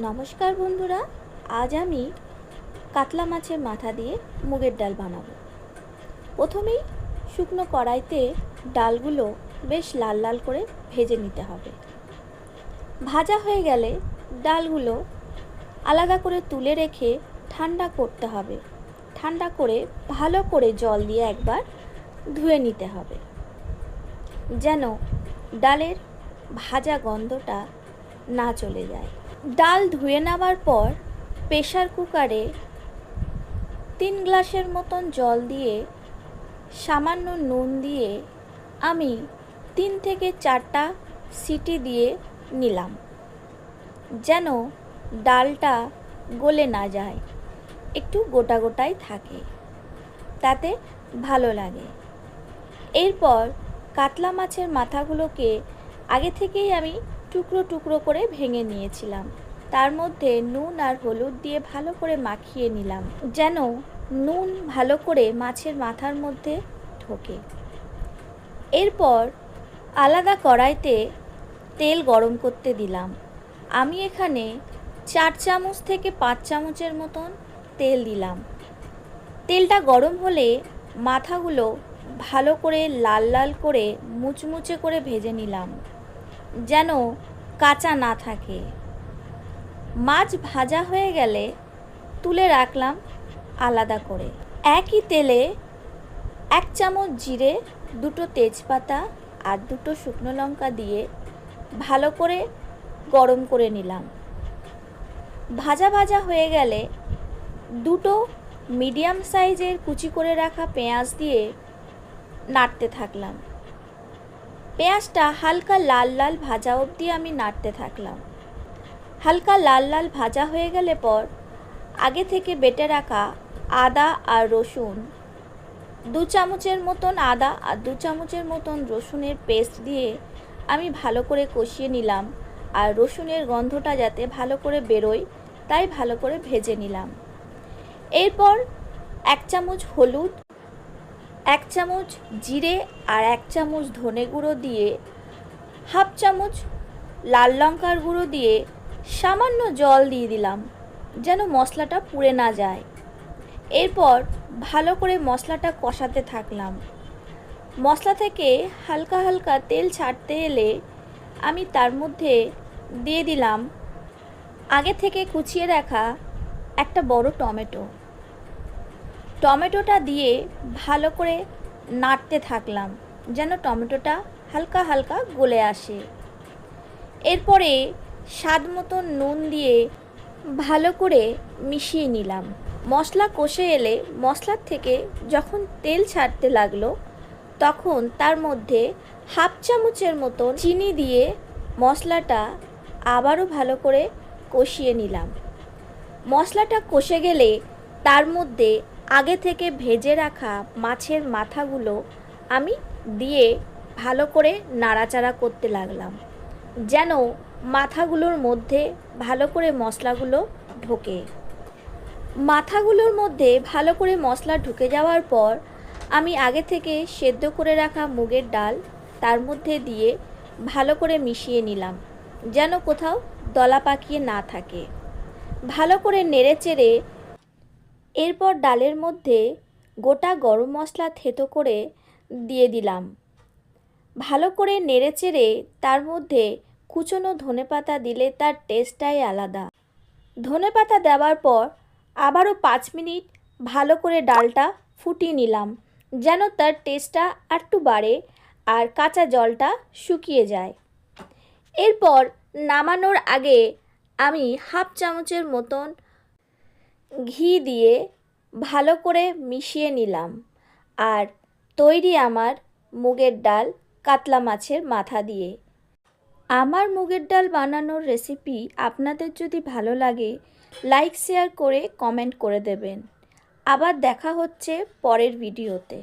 নমস্কার বন্ধুরা, আজ আমি কাতলা মাছের মাথা দিয়ে মুগের ডাল বানাবো। প্রথমেই শুকনো কড়াইতে ডালগুলো বেশ লাল লাল করে ভেজে নিতে হবে। ভাজা হয়ে গেলে ডালগুলো আলাদা করে তুলে রেখে ঠান্ডা করতে হবে। ঠান্ডা করে ভালো করে জল দিয়ে একবার ধুয়ে নিতে হবে। যেন ডালের ভাজা গন্ধটা না চলে যায়। ডাল ধুয়ে নেওয়ার পর প্রেশার কুকারে তিন গ্লাসের মতন জল দিয়ে, সামান্য নুন দিয়ে আমি তিন থেকে চারটা সিটি দিয়ে নিলাম, যেন ডালটা গলে না যায়। একটু গোটা গোটাই থাকে, তাতে ভালো লাগে। এরপর কাতলা মাছের মাথাগুলোকে আগে থেকেই আমি টুকরো টুকরো করে ভেঙে নিয়েছিলাম। তার মধ্যে নুন আর হলুদ দিয়ে ভালো করে মাখিয়ে নিলাম, যেন নুন ভালো করে মাছের মাথার মধ্যে ঢোকে। এরপর আলাদা কড়াইতে তেল গরম করতে দিলাম। আমি এখানে চার চামচ থেকে পাঁচ চামচের মতন তেল দিলাম। তেলটা গরম হলে মাথাগুলো ভালো করে লাল লাল করে মুচমুচে করে ভেজে নিলাম। যেন কাঁচা না থাকে। মাছ ভাজা হয়ে গেলে তুলে রাখলাম আলাদা করে। একই তেলে এক চামচ জিরে, দুটো তেজপাতা আর দুটো শুকনো লঙ্কা দিয়ে ভালো করে গরম করে নিলাম। ভাজা ভাজা হয়ে গেলে দুটো মিডিয়াম সাইজের কুচি করে রাখা পেঁয়াজ দিয়ে নাড়তে থাকলাম। পেঁয়াজটা হালকা লাল লাল ভাজা অবধি আমি নাড়তে থাকলাম। হালকা লাল লাল ভাজা হয়ে গেলে পর আগে থেকে বেটে রাখা আদা আর রসুন, দু চামচের মতন আদা আর দু চামচের মতন রসুনের পেস্ট দিয়ে আমি ভালো করে কষিয়ে নিলাম আর রসুনের গন্ধটা যাতে ভালো করে বেরোয়, তাই ভালো করে ভেজে নিলাম। এরপর এক চামচ হলুদ এক চামচ জিরে আর এক চামচ ধনে গুঁড়ো দিয়ে, হাফ চামচ লাল লঙ্কার গুঁড়ো দিয়ে সামান্য জল দিয়ে দিলাম, যেন মশলাটা পুড়ে না যায়। এরপর ভালো করে মশলাটা কষাতে থাকলাম। মশলা থেকে হালকা হালকা তেল ছাড়তে এলে আমি তার মধ্যে দিয়ে দিলাম আগে থেকে কুচিয়ে রাখা একটা বড় টমেটো। টমেটোটা দিয়ে ভালো করে নাড়তে থাকলাম, যেন টমেটোটা হালকা হালকা গলে আসে। এরপরে স্বাদ মতো নুন দিয়ে ভালো করে মিশিয়ে নিলাম। মশলা কষে এলে মশলার থেকে যখন তেল ছাড়তে লাগল, তখন তার মধ্যে হাফ চামচের মতো চিনি দিয়ে মশলাটা আবারও ভালো করে কষিয়ে নিলাম। মশলাটা কষে গেলে তার মধ্যে আগে থেকে ভেজে রাখা মাছের মাথাগুলো আমি দিয়ে ভালো করে নাড়াচাড়া করতে লাগলাম, যেন মাথাগুলোর মধ্যে ভালো করে মশলাগুলো ঢোকে। মাথাগুলোর মধ্যে ভালো করে মশলা ঢুকে যাওয়ার পর আমি আগে থেকে সেদ্ধ করে রাখা মুগের ডাল তার মধ্যে দিয়ে ভালো করে মিশিয়ে নিলাম, যেন কোথাও দলা পাকিয়ে না থাকে। ভালো করে নেড়ে চেড়ে এরপর ডালের মধ্যে গোটা গরম মশলা থেতো করে দিয়ে দিলাম। ভালো করে নেড়ে চেড়ে তার মধ্যে কুচনো ধনেপাতা দিলে তার টেস্টটাই আলাদা। ধনেপাতা দেওয়ার পর আবারও পাঁচ মিনিট ভালো করে ডালটা ফুটিয়ে নিলাম, যেন তার টেস্টটা একটু বাড়ে আর কাঁচা জলটা শুকিয়ে যায়। এরপর নামানোর আগে আমি হাফ চামচের মতন ঘি দিয়ে ভালো করে মিশিয়ে নিলাম। আর তৈরি আমার মুগের ডাল কাতলা মাছের মাথা দিয়ে। আমার মুগের ডাল বানানোর রেসিপি আপনাদের যদি ভালো লাগে লাইক শেয়ার করে কমেন্ট করে দেবেন। আবার দেখা হচ্ছে পরের ভিডিওতে